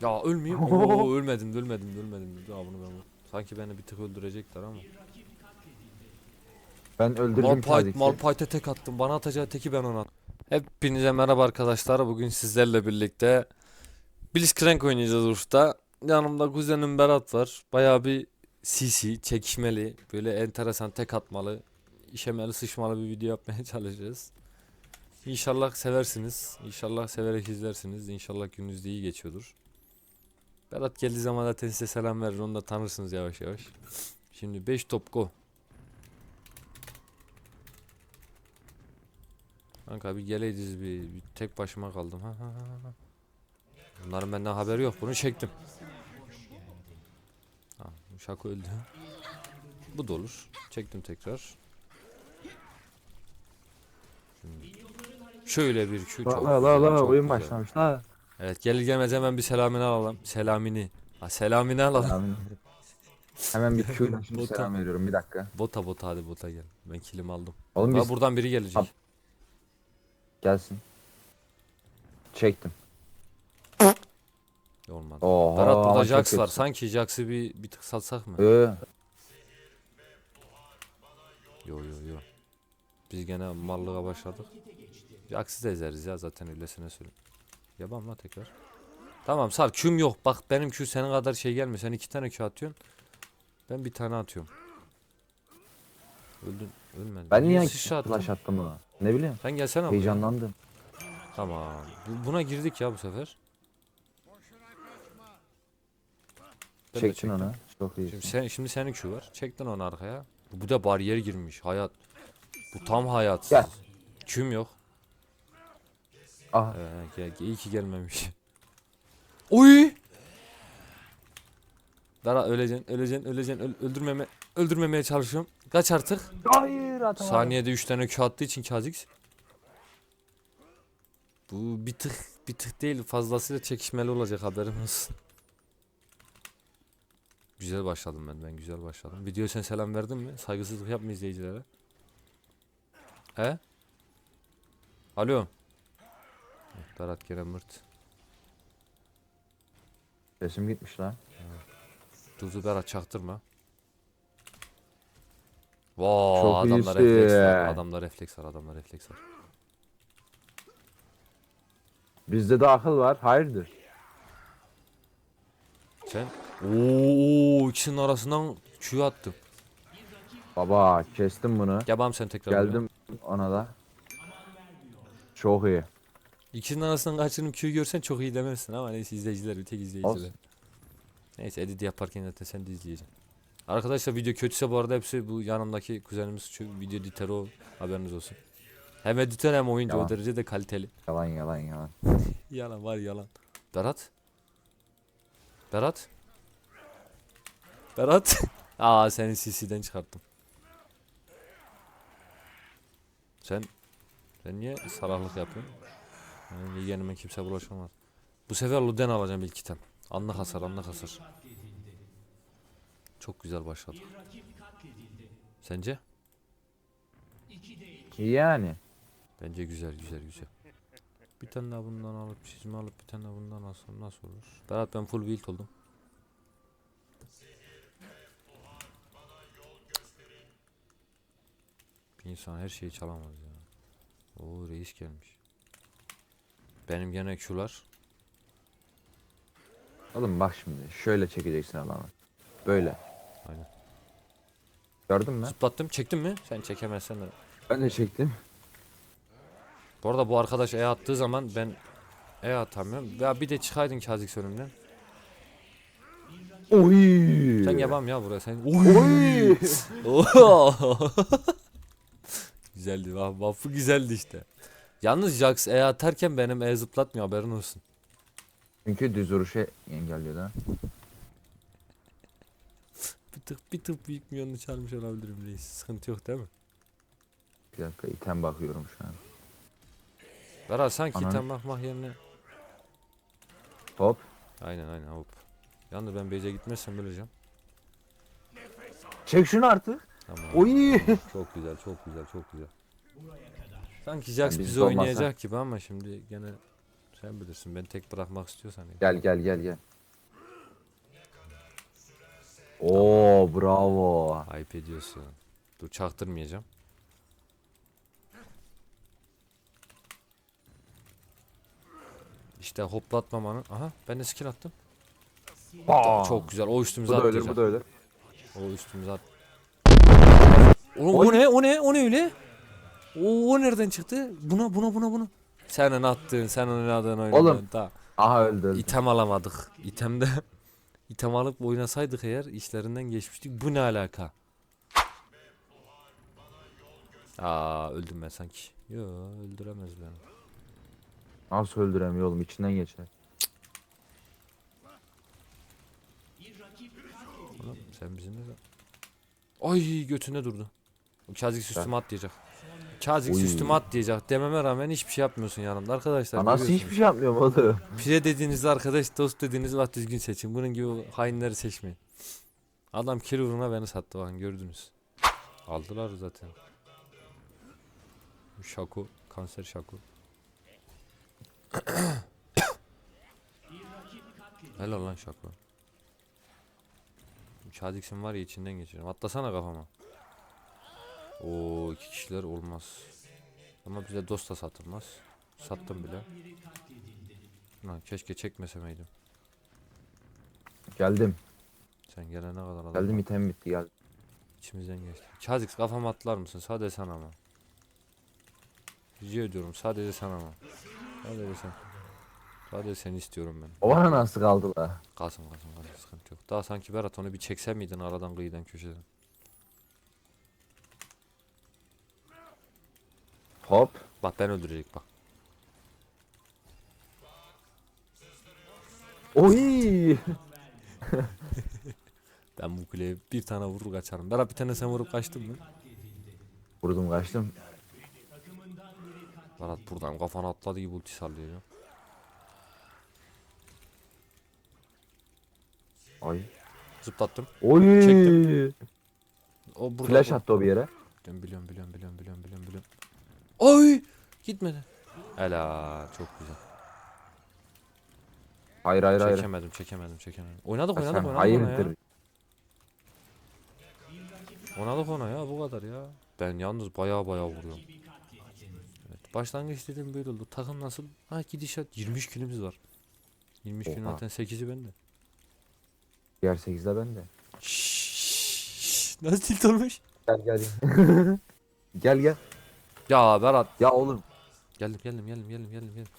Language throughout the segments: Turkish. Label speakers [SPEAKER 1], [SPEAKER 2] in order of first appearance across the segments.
[SPEAKER 1] Ya ölmeyeyim. Oo ölmedim ölmedim ölmedim. Ya bunu ben Sanki beni bir tık öldürecekler ama.
[SPEAKER 2] Ben öldürdüm
[SPEAKER 1] Malphite,
[SPEAKER 2] Kha'Zix'i.
[SPEAKER 1] Malphite'e tek attım. Bana atacağı teki ben ona. Hepinize merhaba arkadaşlar. Bugün sizlerle birlikte Blitzcrank oynayacağız Urf'ta. Yanımda kuzenim Berat var. Bayağı bir CC, çekişmeli, böyle enteresan tek atmalı, işemeli, sıçmalı bir video yapmaya çalışacağız. İnşallah seversiniz. İnşallah severek izlersiniz. İnşallah gününüz de iyi geçiyordur. Berat geldiği zaman zaten size selam verir. Onu da tanırsınız yavaş yavaş. Şimdi 5 top go. Kanka bir geleydiniz bir, bir tek başıma kaldım. Ha, ha, ha. Bunların benden haberi yok. Bunu çektim. Ha, şaka öldü. Bu da olur. Çektim tekrar. Şimdi şöyle bir Q çok
[SPEAKER 2] La la la la oyun başlamış la.
[SPEAKER 1] Evet gelir gelmez hemen bir selamini alalım. Selamini. Ha selamini alalım.
[SPEAKER 2] Amin. Hemen bir Q'yla şimdi
[SPEAKER 1] Bota.
[SPEAKER 2] selam veriyorum bir dakika.
[SPEAKER 1] Bota bota hadi bota gel. Ben kilimi aldım.
[SPEAKER 2] Oğlum biz
[SPEAKER 1] buradan biri gelecek.
[SPEAKER 2] Ab- gelsin. Çektim.
[SPEAKER 1] Olmadı.
[SPEAKER 2] Oha.
[SPEAKER 1] Berat burada
[SPEAKER 2] çok
[SPEAKER 1] Jax var.
[SPEAKER 2] kötü.
[SPEAKER 1] Sanki Jax'ı bir bir tık satsak mı?
[SPEAKER 2] Ee,
[SPEAKER 1] Yo yo yo. Biz gene mallığa başladık. Jax'ı da ezeriz ya zaten öylesine söyleyeyim. Yapam la tekrar. Tamam sar Q'm yok. Bak benim Q senin kadar şey gelmiyor. Sen iki tane Q atıyorsun. Ben bir tane atıyorum. Öldün. Ölmedin.
[SPEAKER 2] ben niye flash attım ona? Ne bileyim.
[SPEAKER 1] Sen gelsene buraya.
[SPEAKER 2] Heyecanlandım.
[SPEAKER 1] Tamam. Bu- Buna girdik ya bu sefer. Ben de
[SPEAKER 2] Çektin
[SPEAKER 1] çektim.
[SPEAKER 2] onu. Çok iyi.
[SPEAKER 1] Şimdi, sen, şimdi senin Q var. Çektin onu arkaya. Bu da bariyer girmiş. Hayat. Bu tam hayatsız.
[SPEAKER 2] Gel.
[SPEAKER 1] Q'm yok.
[SPEAKER 2] Ah
[SPEAKER 1] Ee, gel, gel- iyi ki gelmemiş. Oy! Dara öleceksin, öleceksin, öleceksin. Öl- öldürmeme öldürmemeye çalışıyorum. Kaç artık?
[SPEAKER 2] hayır atamadım.
[SPEAKER 1] Saniyede 3 tane Q attığı için Kha'Zix. Bu bir tık bir tık değil fazlasıyla çekişmeli olacak haberin olsun. Güzel başladım ben ben güzel başladım. Video sen selam verdin mi? Saygısızlık yapma izleyicilere. He? Alo. Berat gene mırt.
[SPEAKER 2] Sesim gitmiş lan.
[SPEAKER 1] Duzu Berat çaktırma. Vaa
[SPEAKER 2] Çok
[SPEAKER 1] adamda
[SPEAKER 2] iyisin.
[SPEAKER 1] refleks var. Adamda refleks var. Adamda refleks var.
[SPEAKER 2] Bizde de akıl var. Hayırdır?
[SPEAKER 1] Sen ooo ikisinin arasından Q attım.
[SPEAKER 2] Baba kestim bunu.
[SPEAKER 1] Gel sen tekrar.
[SPEAKER 2] Geldim ona da. Çok iyi.
[SPEAKER 1] İkisinin arasından kaçırım Q görsen çok iyi demezsin ama neyse izleyiciler bir tek izleyiciler.
[SPEAKER 2] Olsun.
[SPEAKER 1] Neyse edit yaparken zaten sen de izleyeceksin. Arkadaşlar video kötüse bu arada hepsi bu yanımdaki kuzenimiz şu video editörü o haberiniz olsun. Hem editör hem oyuncu o
[SPEAKER 2] Yalan.
[SPEAKER 1] derece de kaliteli.
[SPEAKER 2] Yalan yalan yalan.
[SPEAKER 1] Yalan var yalan. Berat? Berat? Berat? Aa seni CC'den çıkarttım. Sen sen niye salaklık yapıyorsun? Yani yeğenime kimse bulaşamaz. Bu sefer Luden alacağım ilk item. Anlık hasar, anlık hasar. Çok güzel başladık. Sence?
[SPEAKER 2] Yani.
[SPEAKER 1] Bence güzel, güzel, güzel. Bir tane daha bundan alıp çizme alıp bir tane daha bundan alsam nasıl olur? Berat ben full build oldum. Bir insan her şeyi çalamaz ya. Oo reis gelmiş. Benim gene Q'lar.
[SPEAKER 2] Oğlum bak şimdi. Şöyle çekeceksin alanı. Böyle.
[SPEAKER 1] Aynen.
[SPEAKER 2] Gördün mü?
[SPEAKER 1] Zıplattım çektin mi? Sen çekemezsen de.
[SPEAKER 2] Ben de çektim.
[SPEAKER 1] Bu arada bu arkadaş E attığı zaman ben E atamıyorum. Ya bir de çıkaydın Kha'Zix önümden.
[SPEAKER 2] Oy.
[SPEAKER 1] Sen yapam ya buraya sen.
[SPEAKER 2] Oy.
[SPEAKER 1] Oo. güzeldi. Vaf, vafı güzeldi işte. Yalnız Jax E atarken benim E zıplatmıyor haberin olsun.
[SPEAKER 2] Çünkü düz vuruşu engelliyor da.
[SPEAKER 1] Bir tık bir tık büyük yönünü çalmış olabilirim reis. Sıkıntı yok değil mi?
[SPEAKER 2] Bir dakika item bakıyorum şu an.
[SPEAKER 1] Berat sanki
[SPEAKER 2] Ananı-
[SPEAKER 1] item bakmak yerine.
[SPEAKER 2] Hop.
[SPEAKER 1] Aynen aynen hop. Yalnız ben base'e gitmezsem öleceğim.
[SPEAKER 2] Çek şunu artık.
[SPEAKER 1] Tamam.
[SPEAKER 2] Oy.
[SPEAKER 1] Çok güzel çok güzel çok güzel. Sanki Jax
[SPEAKER 2] biz
[SPEAKER 1] bizi
[SPEAKER 2] olmasa-
[SPEAKER 1] oynayacak gibi ama şimdi gene Sen bilirsin beni tek bırakmak istiyorsan.
[SPEAKER 2] Gel gel gel gel. Oo bravo.
[SPEAKER 1] Ayıp ediyorsun. Dur çaktırmayacağım. İşte hoplatmamanın. Aha ben de skill attım.
[SPEAKER 2] Aa,
[SPEAKER 1] Çok güzel. O üstümüze
[SPEAKER 2] Bu da ölür
[SPEAKER 1] atlayacak.
[SPEAKER 2] bu da ölür.
[SPEAKER 1] O üstümüze at. Oğlum o ne? O ne? O ne öyle? O, o nereden çıktı? Buna buna buna buna. Senin attığın, sen oynadığın oyunu.
[SPEAKER 2] Oğlum.
[SPEAKER 1] Da.
[SPEAKER 2] Aha öldü öldü.
[SPEAKER 1] İtem alamadık. İtemde item alıp oynasaydık eğer işlerinden geçmiştik. Bu ne alaka? Aa öldüm ben sanki. Yo öldüremez beni.
[SPEAKER 2] Nasıl öldüremiyor oğlum içinden geçer.
[SPEAKER 1] Oğlum sen bizimle. Ay götüne durdu. O Kazix üstüme atlayacak. Kazix
[SPEAKER 2] Oy.
[SPEAKER 1] üstüme atlayacak dememe rağmen hiçbir şey yapmıyorsun yanımda arkadaşlar.
[SPEAKER 2] Anası
[SPEAKER 1] görüyorsunuz.
[SPEAKER 2] hiçbir şey yapmıyor oğlum.
[SPEAKER 1] Pire dediğinizde arkadaş dost dediğiniz vakit düzgün seçin. Bunun gibi hainleri seçmeyin. Adam kill uğruna beni sattı bakın gördünüz. Aldılar zaten. Şako. Kanser şako. Helal lan şako. Çadiksin var ya içinden geçiyorum. Atlasana kafama. Oo iki kişiler olmaz. Ama bize dost da satılmaz. Sattım bile. Lan keşke çekmesemeydim.
[SPEAKER 2] Geldim.
[SPEAKER 1] Sen gelene kadar adam
[SPEAKER 2] Geldim item bitti geldim.
[SPEAKER 1] içimizden geçti. Kazix kafama atlar mısın? Sadece sen ama. Rica ediyorum sadece sen ama. Sadece sen. Sadece seni istiyorum ben.
[SPEAKER 2] O bana nasıl kaldı la?
[SPEAKER 1] Kalsın kalsın kalsın sıkıntı yok. Daha sanki Berat onu bir çeksen miydin aradan kıyıdan köşeden.
[SPEAKER 2] Hop.
[SPEAKER 1] Bak ben öldürecek bak.
[SPEAKER 2] Oy.
[SPEAKER 1] Ben bu kuleye bir tane vurur kaçarım. Berat bir tane sen vurup kaçtın mı?
[SPEAKER 2] Vurdum kaçtım.
[SPEAKER 1] Berat buradan kafana atladı gibi ulti sallıyor ya.
[SPEAKER 2] Ay.
[SPEAKER 1] Zıplattım.
[SPEAKER 2] Oy.
[SPEAKER 1] Çektim. O burada.
[SPEAKER 2] Flash attı o bir yere.
[SPEAKER 1] Biliyorum biliyorum biliyorum biliyorum biliyorum biliyorum. Oy! Gitmedi. Ela çok güzel.
[SPEAKER 2] Hayır hayır hayır.
[SPEAKER 1] Çekemedim çekemedim çekemedim. Oynadık oynadık oynadık ona ya.
[SPEAKER 2] hayırdır?
[SPEAKER 1] Oynadık ona ya bu kadar ya. Ben yalnız baya baya vuruyorum. Evet, başlangıç dediğim böyle oldu. Takım nasıl? Ha gidişat 23 kilimiz var. 23 kilin zaten 8'i bende.
[SPEAKER 2] Diğer 8'de ben de.
[SPEAKER 1] Şşş, Nasıl tilt olmuş?
[SPEAKER 2] Gel gel. gel gel.
[SPEAKER 1] Ya Berat.
[SPEAKER 2] Ya oğlum.
[SPEAKER 1] Geldim geldim geldim geldim geldim geldim.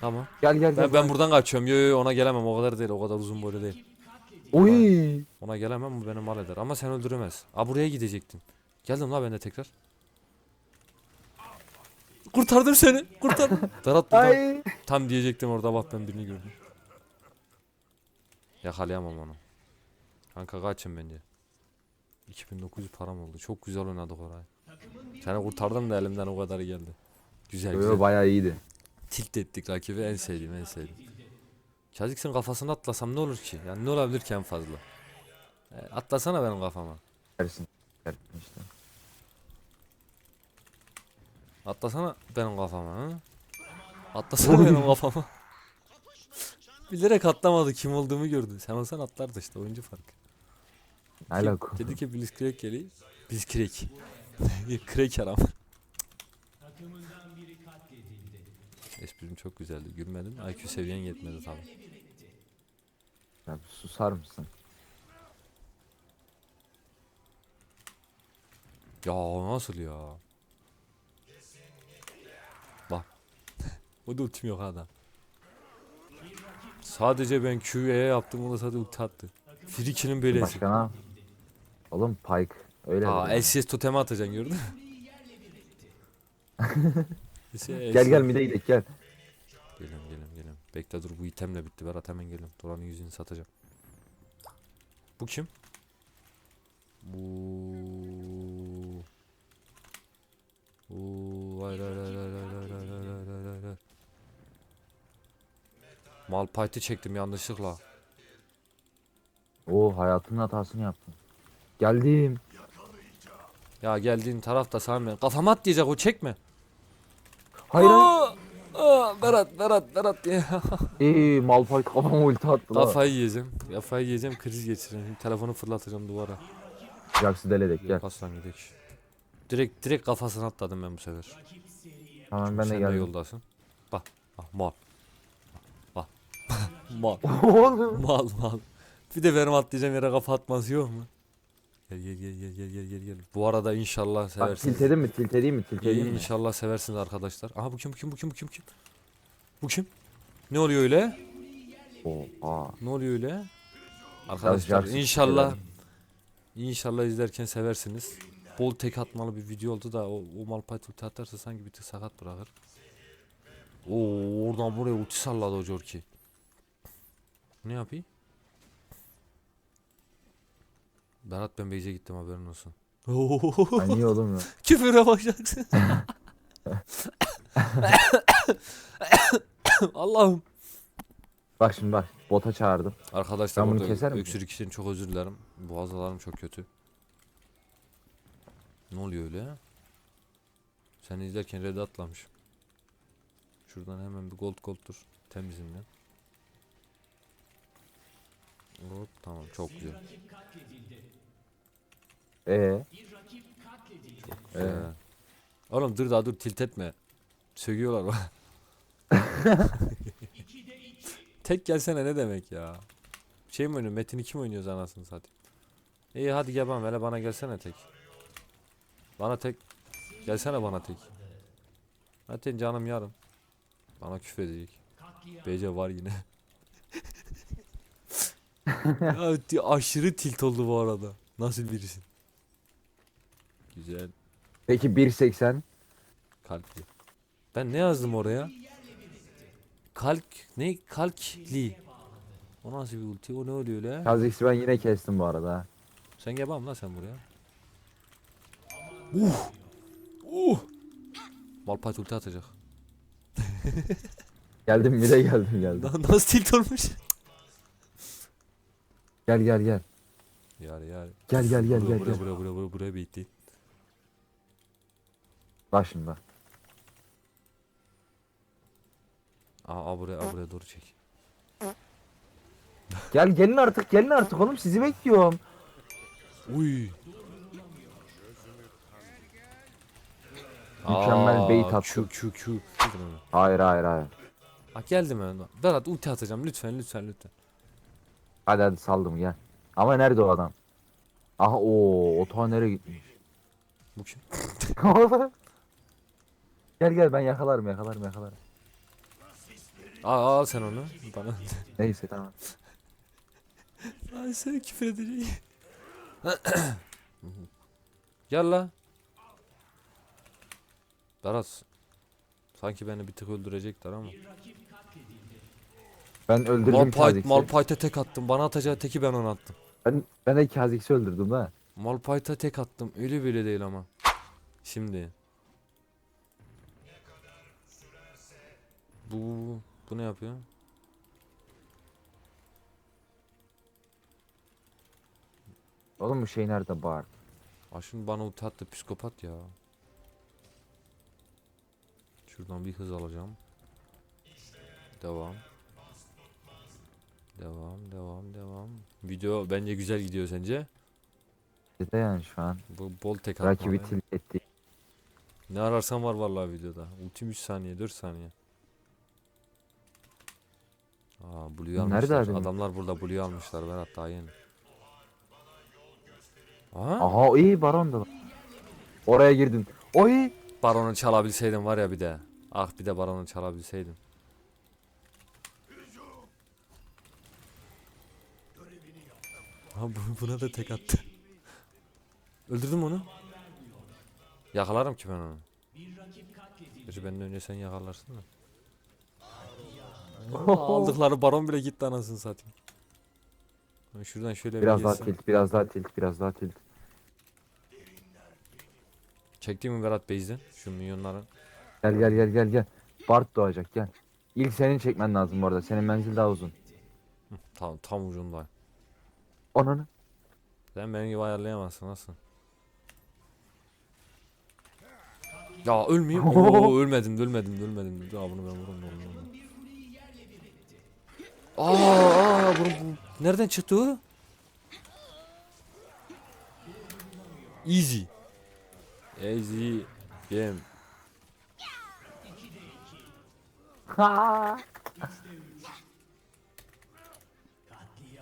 [SPEAKER 1] Tamam.
[SPEAKER 2] Gel gel gel.
[SPEAKER 1] Ben, ben buradan kaçıyorum. Yo yo ona gelemem o kadar değil o kadar uzun boylu değil.
[SPEAKER 2] Oy.
[SPEAKER 1] Ona gelemem bu beni mal eder ama sen öldüremez. Aa buraya gidecektin. Geldim la ben de tekrar. Kurtardım seni. Kurtardım. Berat buradan tam diyecektim orada bak ben birini gördüm. Yakalayamam onu. Kanka kaçın bence. 2900 param oldu. Çok güzel oynadık orayı. Seni kurtardım da elimden o kadarı geldi. Güzel
[SPEAKER 2] Yo,
[SPEAKER 1] güzel.
[SPEAKER 2] yo, bayağı iyiydi.
[SPEAKER 1] Tilt ettik rakibi en sevdiğim en sevdiğim. Kazik'sin kafasına atlasam ne olur ki? Yani ne olabilir ki en fazla? E, atlasana benim kafama.
[SPEAKER 2] Versin. Versin işte.
[SPEAKER 1] Atlasana benim kafama ha? Atlasana benim kafama. Bilerek atlamadı kim olduğumu gördü. Sen olsan atlardı işte oyuncu farkı.
[SPEAKER 2] Ne alaka?
[SPEAKER 1] Dedi ki Blitzcrank geliyor. Blitzcrank. Crack adam. Esprim çok güzeldi. Gülmedin. IQ seviyen yetmedi tabii.
[SPEAKER 2] Ya bir susar mısın?
[SPEAKER 1] Ya nasıl ya? Bak. o da ultim yok adam. Sadece ben QE yaptım o da sadece ulti attı. Free kill'in böylesi.
[SPEAKER 2] Başka ne? Oğlum Pike. Öyle
[SPEAKER 1] Aa
[SPEAKER 2] dedi.
[SPEAKER 1] LCS totemi atacaksın gördün mü? Şey,
[SPEAKER 2] Gel gel mide gidelim gel.
[SPEAKER 1] Geliyorum geliyorum geliyorum. Bekle dur bu itemle bitti Berat hemen geliyorum. Doran'ın yüzünü satacağım. Bu kim? Bu. Bu. Hayır hayır hayır hayır hayır hayır hayır hayır hayır hayır hayır. Malphite'i çektim yanlışlıkla.
[SPEAKER 2] Oo hayatının hatasını yaptın. Geldim.
[SPEAKER 1] Ya geldiğin taraf da Sami. Kafama at diyecek o çekme.
[SPEAKER 2] Hayır hayır.
[SPEAKER 1] Aa, aa, Berat Berat Berat ya.
[SPEAKER 2] İyi Malphite kafama ulti attı la.
[SPEAKER 1] Kafayı yiyeceğim. Kafayı yiyeceğim kriz geçireceğim. Telefonu fırlatacağım duvara.
[SPEAKER 2] Jax'ı deledek gel.
[SPEAKER 1] Kaslan gidelim. Direkt direkt kafasına atladım ben bu sefer.
[SPEAKER 2] Tamam ben de
[SPEAKER 1] Sen de
[SPEAKER 2] geldim.
[SPEAKER 1] yoldasın. Bak. Bak mal. Bak. mal.
[SPEAKER 2] Oğlum.
[SPEAKER 1] Mal mal. Bir de benim atlayacağım yere kafa atması yok mu? Gel gel gel gel gel gel gel gel. Bu arada inşallah
[SPEAKER 2] Bak
[SPEAKER 1] seversiniz.
[SPEAKER 2] tilt edeyim mi? Tilt edeyim mi? Tilt
[SPEAKER 1] İyi,
[SPEAKER 2] edeyim mi?
[SPEAKER 1] inşallah seversiniz arkadaşlar. Aha bu kim bu kim bu kim bu kim bu kim? Bu kim? Ne oluyor öyle?
[SPEAKER 2] Oha.
[SPEAKER 1] Ne oluyor öyle? Arkadaşlar
[SPEAKER 2] Jackson
[SPEAKER 1] inşallah inşallah izlerken seversiniz. Bol tek atmalı bir video oldu da o, o Malphite ulti atarsa sanki bir tık sakat bırakır. Oo oradan buraya ulti salladı o Jorki. Ne yapayım? Berat ben Beyze gittim haberin olsun.
[SPEAKER 2] Ay niye oğlum ya?
[SPEAKER 1] Küfüre bakacaksın. Allah'ım.
[SPEAKER 2] Bak şimdi bak. Bota çağırdım.
[SPEAKER 1] Arkadaşlar
[SPEAKER 2] Ben bunu
[SPEAKER 1] burada
[SPEAKER 2] keser miyim?
[SPEAKER 1] öksürük için çok özür dilerim. Boğazlarım çok kötü. Ne oluyor öyle? Seni izlerken red atlamış. Şuradan hemen bir gold gold dur. Temizimden. Hop tamam çok güzel.
[SPEAKER 2] Ee.
[SPEAKER 1] Ee, oğlum dur daha dur tilt etme. Sögüyorlar bak. Tek gelsene ne demek ya? Şey mi oynuyor? Metin 2 mi oynuyoruz anasını satayım? İyi hadi gel bana hele bana gelsene tek. Bana tek. Gelsene bana tek. Metin canım yarım. Bana küfür edecek. BC var yine. ya, aşırı tilt oldu bu arada. Nasıl birisin? Güzel.
[SPEAKER 2] Peki 1.80.
[SPEAKER 1] Kalpli. Ben ne yazdım oraya? Kalk ne? Kalkli. O nasıl bir ulti? O ne oluyor öyle?
[SPEAKER 2] Kha'Zix'i ben yine kestim bu arada.
[SPEAKER 1] Sen gel bakayım lan sen buraya. Uh! Uh! Malphite ulti atacak.
[SPEAKER 2] Geldim bir de geldim geldim.
[SPEAKER 1] Na- Nasıl tilt olmuş?
[SPEAKER 2] Gel gel gel.
[SPEAKER 1] Yar yar.
[SPEAKER 2] Gel gel gel
[SPEAKER 1] Buraya
[SPEAKER 2] gel.
[SPEAKER 1] buraya
[SPEAKER 2] gel.
[SPEAKER 1] buraya buraya buraya buraya bitti.
[SPEAKER 2] Bak şimdi bak.
[SPEAKER 1] Aa, aa buraya aa, buraya doğru çek.
[SPEAKER 2] Gel gelin artık gelin artık oğlum sizi bekliyorum.
[SPEAKER 1] Uy.
[SPEAKER 2] Mükemmel bait attı.
[SPEAKER 1] Q Q Q.
[SPEAKER 2] Hayır hayır hayır.
[SPEAKER 1] Bak geldim ben. Berat ulti atacağım lütfen lütfen lütfen.
[SPEAKER 2] Hadi hadi saldım gel. Ama nerede o adam? Aha o otoğa nereye gitmiş?
[SPEAKER 1] Bu kim?
[SPEAKER 2] gel gel ben yakalarım yakalarım yakalarım.
[SPEAKER 1] Aa, al sen onu. Bana.
[SPEAKER 2] Neyse tamam.
[SPEAKER 1] Ay seni küfür edecek. Gel la. Berat. Sanki beni bir tık öldürecekler ama.
[SPEAKER 2] Ben öldürdüm Kha'Zix'i.
[SPEAKER 1] Malphite'e tek attım. Bana atacağı teki ben ona attım.
[SPEAKER 2] Ben, ben de Kha'Zix'i öldürdüm ha.
[SPEAKER 1] Malphite'e tek attım. Öyle böyle değil ama. Şimdi. Bu, bu, bu ne yapıyor?
[SPEAKER 2] Oğlum bu şey nerede?
[SPEAKER 1] Aa şimdi bana ulti attı psikopat ya. Şuradan bir hız alacağım. Devam. Devam, devam, devam. Video bence güzel gidiyor sence.
[SPEAKER 2] Dede yani şu an.
[SPEAKER 1] Bu bol tek atma.
[SPEAKER 2] Rakibi tilt etti.
[SPEAKER 1] Ne ararsan var vallahi videoda. Ultim 3 saniye, 4 saniye. Aa, Blue'yu
[SPEAKER 2] Nerede
[SPEAKER 1] almışlar.
[SPEAKER 2] adam?
[SPEAKER 1] Adamlar burada Blue'yu almışlar Berat daha yeni. Aha.
[SPEAKER 2] Aha iyi Baron da. Oraya girdin. Oy.
[SPEAKER 1] Baronu çalabilseydim var ya bir de. Ah bir de baronu çalabilseydim. Ha bu- buna da tek attı. Öldürdüm onu. Yakalarım ki ben onu. Gerçi benden önce sen yakalarsın da. Aldıkları baron bile gitti anasını satayım. Ben Şuradan şöyle
[SPEAKER 2] Biraz
[SPEAKER 1] bir
[SPEAKER 2] daha
[SPEAKER 1] geçsem.
[SPEAKER 2] tilt, biraz daha tilt, biraz daha tilt.
[SPEAKER 1] Çekti mi Berat Beyz'den şu milyonları?
[SPEAKER 2] Gel gel gel gel gel. Bart doğacak gel. İlk senin çekmen lazım bu arada. Senin menzil daha uzun.
[SPEAKER 1] Tam, tam ucunda.
[SPEAKER 2] Ananı.
[SPEAKER 1] Sen benim gibi ayarlayamazsın nasıl? Ya ölmeyeyim. Oo ölmedim, ölmedim, ölmedim. Ya bunu ben vururum. vururum, vururum. Aa, aa bunu, bu- nereden çıktı o? Easy. Easy game.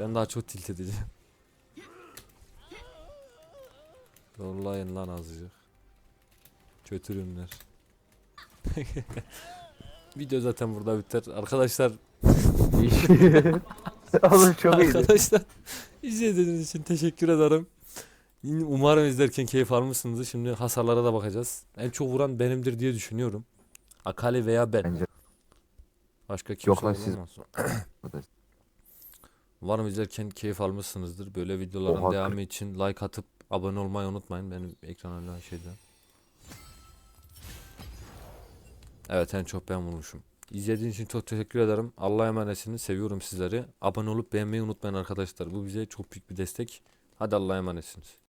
[SPEAKER 1] Ben daha çok tilt edeceğim. Zorlayın lan azıcık. Kötü ürünler. Video zaten burada biter. Arkadaşlar
[SPEAKER 2] Oğlum çok iyiydi.
[SPEAKER 1] Arkadaşlar izlediğiniz için teşekkür ederim. Umarım izlerken keyif almışsınızdır. Şimdi hasarlara da bakacağız. En çok vuran benimdir diye düşünüyorum. Akali veya ben.
[SPEAKER 2] Bence
[SPEAKER 1] Başka kimse
[SPEAKER 2] Yok lan siz-
[SPEAKER 1] olamaz. Umarım izlerken keyif almışsınızdır. Böyle videoların
[SPEAKER 2] Oha,
[SPEAKER 1] devamı için like atıp abone olmayı unutmayın. Benim ekran hala şeyde. Evet en çok ben vurmuşum. İzlediğiniz için çok teşekkür ederim. Allah'a emanetsiniz. Seviyorum sizleri. Abone olup beğenmeyi unutmayın arkadaşlar. Bu bize çok büyük bir destek. Hadi Allah'a emanetsiniz.